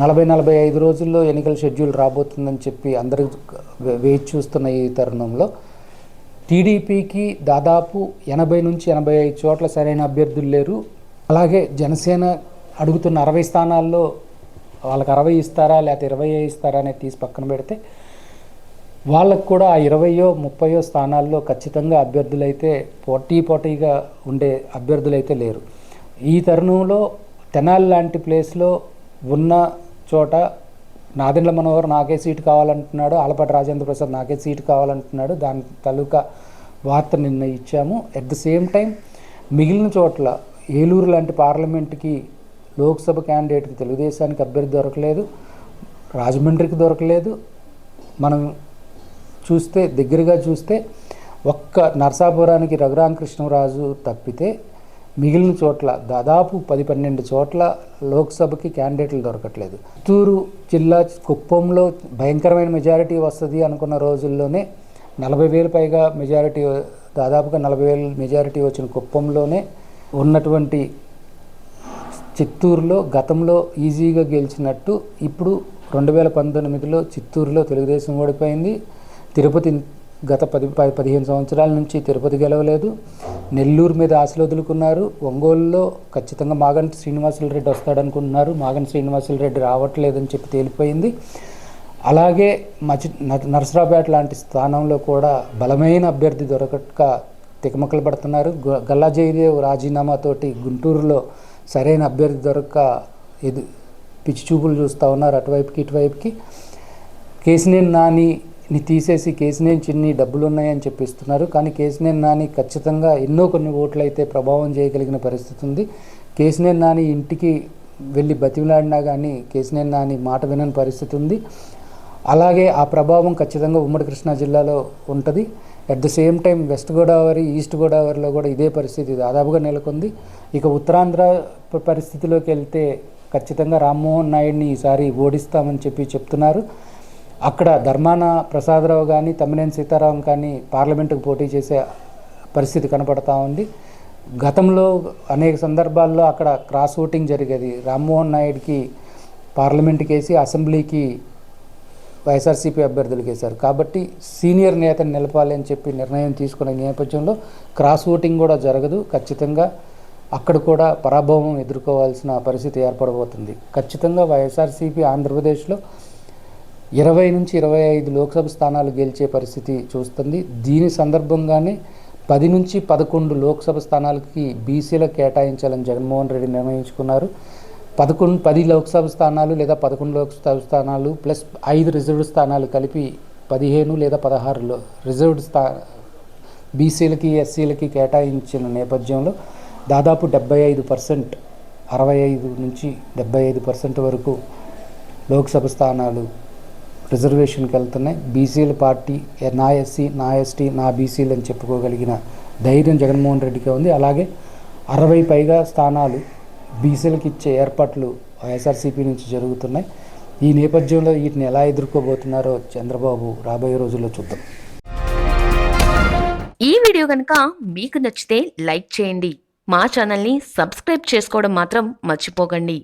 నలభై నలభై ఐదు రోజుల్లో ఎన్నికల షెడ్యూల్ రాబోతుందని చెప్పి అందరూ వేచి చూస్తున్న ఈ తరుణంలో టీడీపీకి దాదాపు ఎనభై నుంచి ఎనభై ఐదు చోట్ల సరైన అభ్యర్థులు లేరు. అలాగే జనసేన అడుగుతున్న అరవై స్థానాల్లో వాళ్ళకి అరవై ఇస్తారా లేకపోతే ఇరవై ఇస్తారా అనేది తీసి పక్కన పెడితే వాళ్ళకు కూడా ఆ ఇరవయో ముప్పయో స్థానాల్లో ఖచ్చితంగా అభ్యర్థులైతే పోటీ పోటీగా ఉండే అభ్యర్థులైతే లేరు. ఈ తరుణంలో తెనాలి లాంటి ప్లేస్లో ఉన్న చోట నాదెండ్ల మనోహర్ నాకే సీటు కావాలంటున్నాడు ఆలపాటి రాజేంద్ర ప్రసాద్ నాకే సీటు కావాలంటున్నాడు దాని తాలూకా వార్త నిన్న ఇచ్చాము. అట్ ద సేమ్ టైం మిగిలిన చోట్ల ఏలూరు లాంటి పార్లమెంట్కి లోక్సభ క్యాండిడేట్కి తెలుగుదేశానికి అభ్యర్థి దొరకలేదు రాజమండ్రికి దొరకలేదు. మనం చూస్తే దగ్గరగా చూస్తే ఒక్క నరసాపురానికి రఘురామకృష్ణరాజు తప్పితే మిగిలిన చోట్ల దాదాపు పది పన్నెండు చోట్ల లోక్సభకి క్యాండిడేట్లు దొరకట్లేదు. చిత్తూరు జిల్లా కుప్పంలో భయంకరమైన మెజారిటీ వస్తుంది అనుకున్న రోజుల్లోనే నలభై వేలు పైగా మెజారిటీ దాదాపుగా నలభై వేలు మెజారిటీ వచ్చిన కుప్పంలోనే ఉన్నటువంటి చిత్తూరులో గతంలో ఈజీగా గెలిచినట్టు ఇప్పుడు రెండు వేల పంతొమ్మిదిలో చిత్తూరులో తెలుగుదేశం ఓడిపోయింది. తిరుపతి గత పది పదిహేను సంవత్సరాల నుంచి తిరుపతి గెలవలేదు. నెల్లూరు మీద ఆశలు వదులుకున్నారు. ఒంగోలులో ఖచ్చితంగా మాగంటి శ్రీనివాసులు రెడ్డి వస్తాడనుకుంటున్నారు. మాగంటి శ్రీనివాసులు రెడ్డి రావట్లేదని చెప్పి తేలిపోయింది. అలాగే మచి నరసరాపేట లాంటి స్థానంలో కూడా బలమైన అభ్యర్థి దొరకక తికమకలు పడుతున్నారు. గల్లా జయదేవ్ రాజీనామాతోటి గుంటూరులో సరైన అభ్యర్థి దొరక్క ఎదు పిచ్చి చూపులు చూస్తూ ఉన్నారు అటువైపుకి ఇటువైపుకి. కేసినేని నానిని తీసేసి కేసినేని చిన్ని డబ్బులు ఉన్నాయని చెప్పిస్తున్నారు. కానీ కేసినేని నాని ఖచ్చితంగా ఎన్నో కొన్ని ఓట్లు అయితే ప్రభావం చేయగలిగిన పరిస్థితి ఉంది. కేసినేని నాని ఇంటికి వెళ్ళి బతిమిలాడినా కానీ కేసినేని నాని మాట వినని పరిస్థితి ఉంది. అలాగే ఆ ప్రభావం ఖచ్చితంగా ఉమ్మడి కృష్ణా జిల్లాలో ఉంటుంది. At the same time west Godavari east గోదావరిలో కూడా ఇదే పరిస్థితి దాదాపుగా నెలకొంది. ఇక ఉత్తరాంధ్ర పరిస్థితిలోకి వెళ్తే ఖచ్చితంగా రామ్మోహన్ నాయుడిని ఈసారి ఓడిస్తామని చెప్పి చెప్తున్నారు. అక్కడ ధర్మాన ప్రసాదరావు కానీ తమ్మినేని సీతారాం కానీ పార్లమెంటుకు పోటీ చేసే పరిస్థితి కనపడతా ఉంది. గతంలో అనేక సందర్భాల్లో అక్కడ క్రాస్ ఓటింగ్ జరిగేది. రామ్మోహన్ నాయుడికి పార్లమెంట్కి వేసి అసెంబ్లీకి వైఎస్ఆర్సీపీ అభ్యర్థులకు వేశారు. కాబట్టి సీనియర్ నేతను నిలపాలి అని చెప్పి నిర్ణయం తీసుకునే నేపథ్యంలో క్రాస్ ఓటింగ్ కూడా జరగదు. ఖచ్చితంగా అక్కడ కూడా పరాభవం ఎదుర్కోవాల్సిన పరిస్థితి ఏర్పడబోతుంది. ఖచ్చితంగా వైఎస్ఆర్సీపీ ఆంధ్రప్రదేశ్లో ఇరవై నుంచి ఇరవై ఐదు లోక్సభ స్థానాలు గెలిచే పరిస్థితి చూస్తుంది. దీని సందర్భంగానే పది నుంచి పదకొండు లోక్సభ స్థానాలకి బీసీలకు కేటాయించాలని జగన్మోహన్ రెడ్డి నిర్ణయించుకున్నారు. పదకొండు పది లోక్సభ స్థానాలు లేదా పదకొండు లోక్సభ స్థానాలు ప్లస్ ఐదు రిజర్వ్డ్ స్థానాలు కలిపి పదిహేను లేదా పదహారులో రిజర్వ్డ్ స్థా బీసీలకి ఎస్సీలకి కేటాయించిన నేపథ్యంలో దాదాపు డెబ్బై ఐదు పర్సెంట్ అరవై ఐదు నుంచి డెబ్బై ఐదు పర్సెంట్ వరకు లోక్సభ స్థానాలు రిజర్వేషన్కి వెళ్తున్నాయి. బీసీల పార్టీ నా ఎస్సీ నా ఎస్టీ నా బీసీలు అని చెప్పుకోగలిగిన ధైర్యం జగన్మోహన్ రెడ్డికి ఉంది. అలాగే అరవై పైగా స్థానాలు బీసీలకు ఇచ్చే ఏర్పాట్లు వైఎస్ఆర్సీపీ నుంచి జరుగుతున్నాయి. ఈ నేపథ్యంలో వీటిని ఎలా ఎదుర్కోబోతున్నారో చంద్రబాబు రాబోయే రోజుల్లో చూద్దాం. ఈ వీడియో కనుక మీకు నచ్చితే లైక్ చేయండి. మా ఛానల్ని సబ్స్క్రైబ్ చేసుకోవడం మాత్రం మర్చిపోకండి.